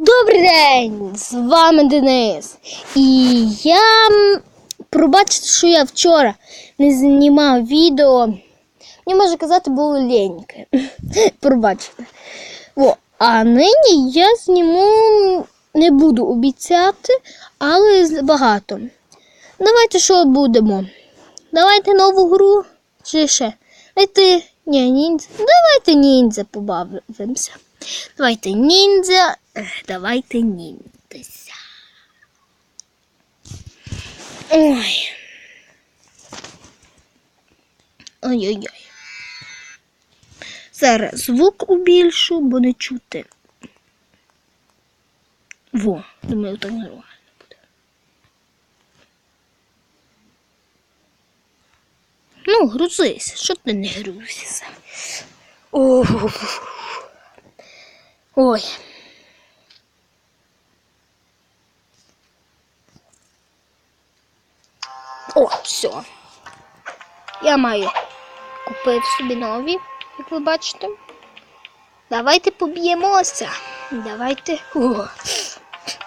Добрий день! З вами Денис. І я пробачте, що я вчора не знімав відео. Мені може казати, було леньке. Пробачте. О, а нині я зніму не буду обіцяти, але багато. Давайте що будемо? Давайте нову гру чи ще? Давайте. Ні, ніндзя. Давайте ніндзя побавимося. Давайте ніндзя. Давайте ніндзя. Ой. Ой-ой-ой. Зараз звук убільшу, бо не чути. Во, думаю, так нормально буде. Ну, грузись, що ти не грузишся? Ох. Ой. О, все. Я маю купив собі нові, як ви бачите. Давайте поб'ємося. Давайте О,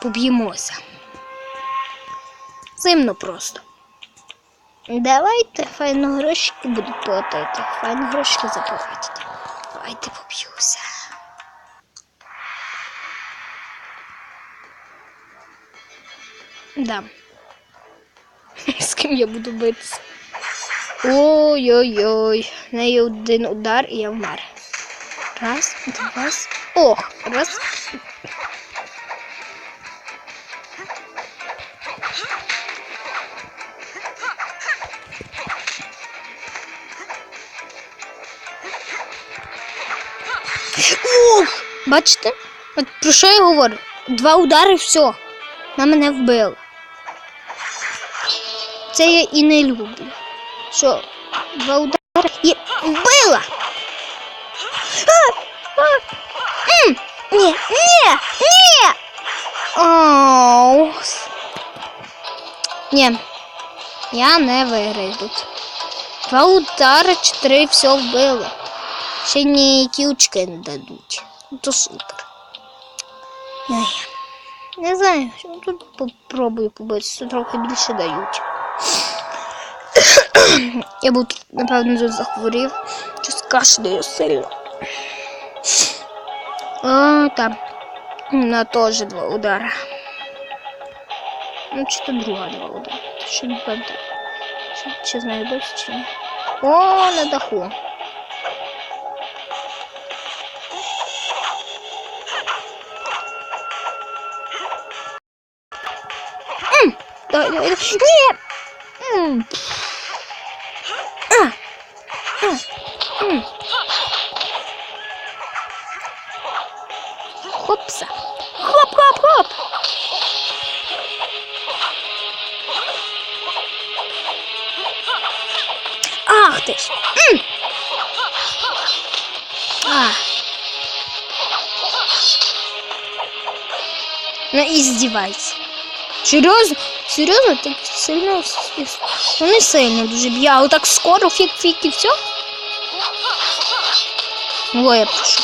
поб'ємося. Зимно просто. Давайте файно грошики будуть платити. Файно грошики заплатити. Давайте поб'юся. Да. З ким я буду битися? Ой-ой-ой. В неї один удар і я вмер. Раз, два. Ох, раз. Ох! Бачите? От про що я говорю? Два удари все. На мене вбили. Це я і не люблю. Що, два удари і вбила. Ні, ні, ні. Оу. Ні. Я не виграю тут. Два удари, чотири, все вбили. Ще ніякі очки не дадуть. Ну, То супер. Не знаю, що тут попробую побитися, трохи більше дають. Я був, тут, напевно, тут захворів. Щось кашляю сильно. О, там. На теж два удара. Ну, чи то друга два удара. Ще не пам'ятаю. Чи, чи знаю досі, чи ні. О, на даху. М, Давай, давай, давай. Ні! М. А. А. М. Хопса. Хоп, хоп, хоп. Ах ти ж. М. А. Ну і здівайся. Серйозно? Серйозно? Так сильно? с- Ну не сильно дуже б'є, але так скоро фік-фік і все? О, я прошу.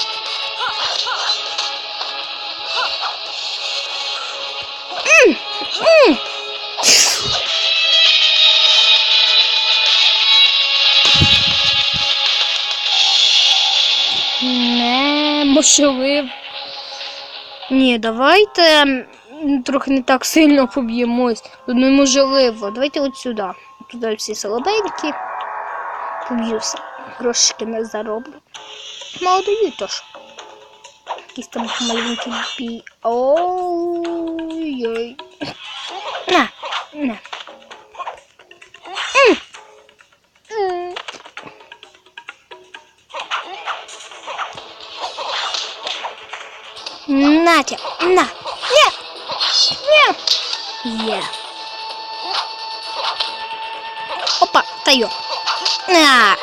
М, м. Не можливо. Ні, давайте трохи не так сильно поб'ємось. Неможливо. Давайте от сюди. Туди всі солобенькі. Поб'юся. Грошики не зароблю. Мало дають тож. Якісь там маленькі бій. Ой-ой. На, на. М. М. Натя, на. Ні. Ні. Є. Опа, та йо. На.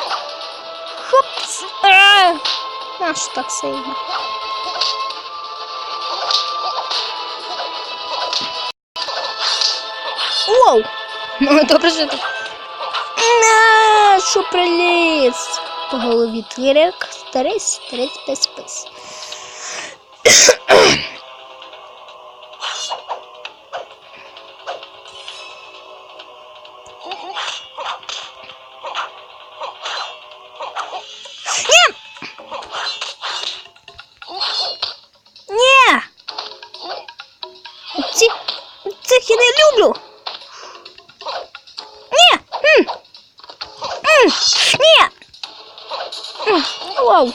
Хопс. А. Наш так сильно. Воу. Ну, добре, що так. На, що приліз. По голові твірек, старий, старий, пес, спис. Вау!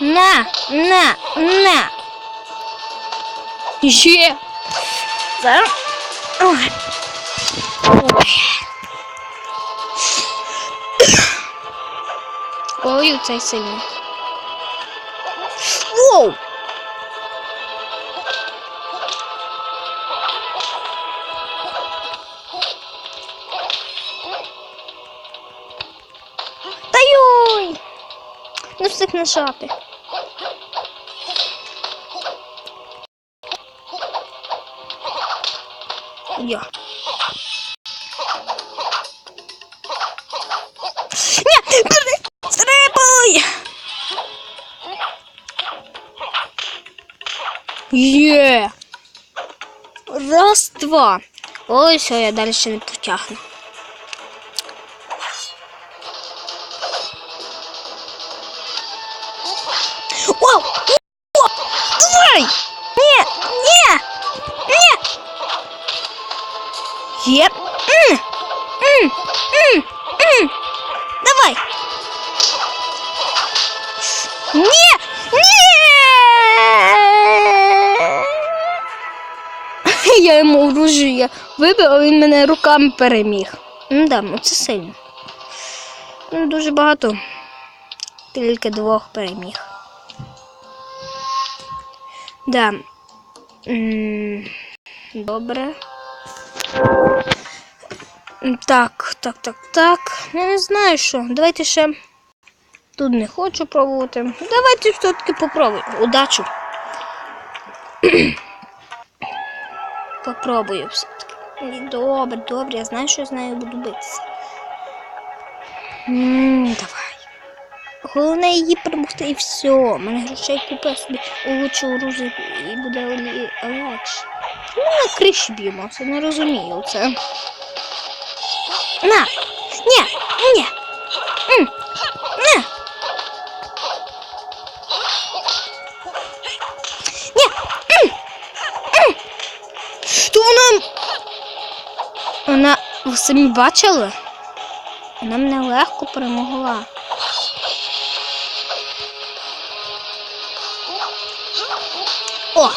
На, на, на. Зараз. Ой. Ой. Ой, цей сильний. Воу! Встиг нажати. Я. Є. Раз, два. Ой, все, я далі ще не потягну. Ні! Ні! Я йому оружие вибив, а він мене руками переміг. Ну да, ну це сильно. Ну, дуже багато. Тільки двох переміг. Да. Добре. Так, так, так, так. Я не знаю що. Давайте ще. Тут не хочу пробувати. Давайте все-таки попробуємо. Удачу. Попробую все-таки. Добре, добре, я знаю, що я з нею буду битися. М, Давай. Головне її перемогти і все. Мене грошей купив собі лучше оружие і буде легше. Ну, на криші б'ємося, не розумію це. На! Ви самі бачили? Вона мене легко перемогла. О!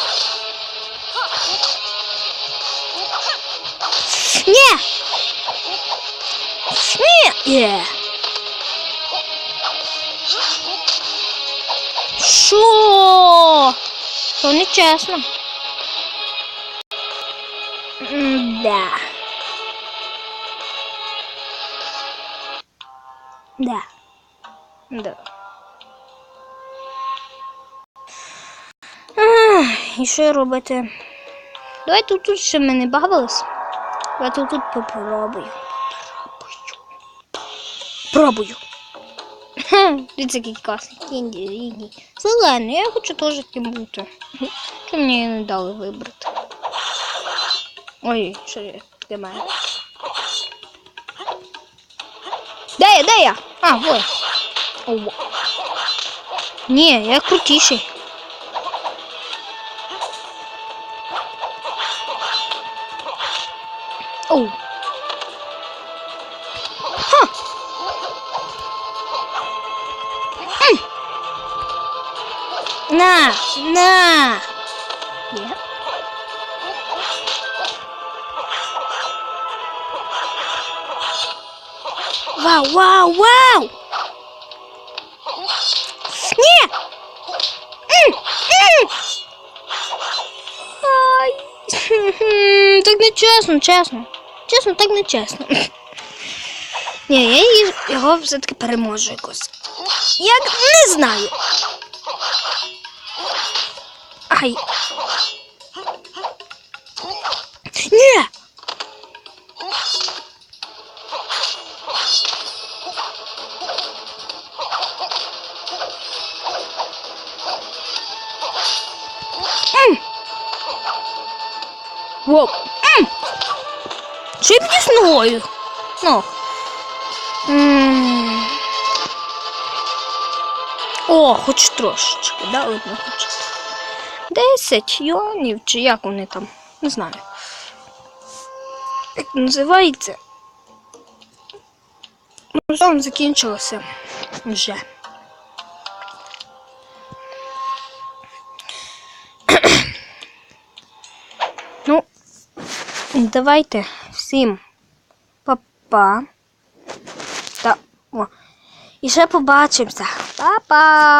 Ні! Ні! Є! Що? То не чесно. Да. Да. Ах, І що робити? Давайте тут ще ми не бавились. Давайте тут попробую. Пробую. Дивіться, який класний. Інді, інді. Зелений, я хочу теж таким бути. Що мені не дали вибрати? Ой, що я таке маю? Де я, де я? А, ой. О. Ні, я крутіший. Оу. Ха. М. На, на. Вау, вау, вау! Ні! Ай. Так не чесно, чесно. Чесно, так не чесно. Ні, я його все-таки переможу якось. Як не знаю. Ай. Воу. М. Що я? Ну. О, хоч трошечки, да, одну хоч. 10 йонів, чи як вони там, не знаю. Як називається? Ну, там закінчилося вже. Давайте всім па-па. Та, о. І ще побачимося. Па-па!